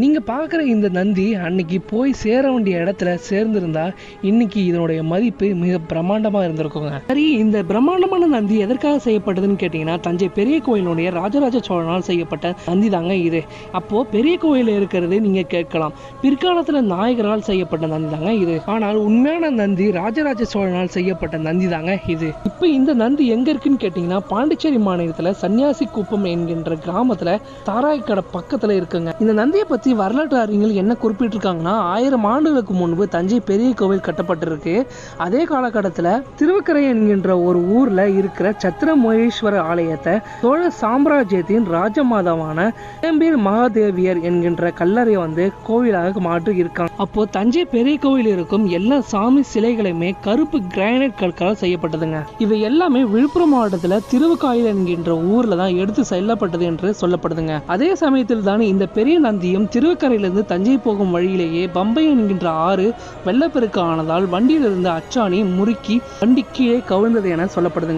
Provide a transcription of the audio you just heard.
நீங்க பார்க்குற இந்த நந்தி அன்னைக்கு போய் சேர வேண்டிய இடத்துல சேர்ந்திருந்தா இன்னைக்கு இதனுடைய மதிப்பு மிக பிரம்மாண்டமா இருந்திருக்குங்க. சரி இந்த பிரம்மாண்டமான நந்தி எதற்காக செய்யப்பட்டதுன்னு கேட்டிங்கன்னா தஞ்சை பெரிய கோயிலுடைய ராஜராஜ சோழனால் செய்யப்பட்ட நந்தி தாங்க இது. அப்போ பெரிய கோயில் இருக்கிறது நீங்க கேட்கலாம். பிற்காலத்துல நாயகரால் செய்யப்பட்ட நந்தி தாங்க இது. ஆனால் உண்மையான நந்தி ராஜராஜ சோழனால் செய்யப்பட்ட நந்தி தாங்க இது. இப்போ இந்த நந்தி எங்க இருக்குன்னு கேட்டிங்கன்னா பாண்டிச்சேரி மாநிலத்துல சன்னியாசி குப்பம் என்கின்ற கிராமத்துல தாராய்க்கடை பக்கத்துல இருக்குங்க. இந்த நந்தியை பற்றி வரலாற்று அறிஞர்கள் என்ன குறிப்பிட்டிருக்காங்கன்னா ஆயிரம் ஆண்டுகளுக்கு முன்பு தஞ்சை பெரிய கோவில் கட்டப்பட்டிருக்கு. அதே காலகட்டத்தில் திருவக்கரை என்கின்ற ஒரு ஊரில் இருக்கிற சத்திரமோகேஸ்வர ஆலயத்தை சோழ சாம்ராஜ்யத்தின் ராஜமாதாவான சேம்பீர் மகாதேவியர் என்கின்ற கல்லறையை வந்து கோவிலாக மாற்றி இருக்காங்க அப்போ தஞ்சை பெரிய கோவில் இருக்கும் எல்லா சாமி சிலைகளுமே கருப்பு கிரானைட் கற்களால் செய்யப்பட்டதுங்க. இவை எல்லாமே விழுப்புரம் மாவட்டத்தில் திருவுக்காயில் என்கின்ற ஊரில் தான் எடுத்து செல்லப்பட்டது என்று சொல்லப்படுதுங்க. அதே சமயத்தில் தான் இந்த பெரிய நந்தியும் திருவக்கரையிலிருந்து தஞ்சை போகும் வழியிலேயே பம்பை என்கின்ற ஆறு வெள்ளப்பெருக்கு ஆனதால் வண்டியிலிருந்து அச்சாணி முறுக்கி வண்டி கீழே கவிழ்ந்தது என சொல்லப்படுதுங்க.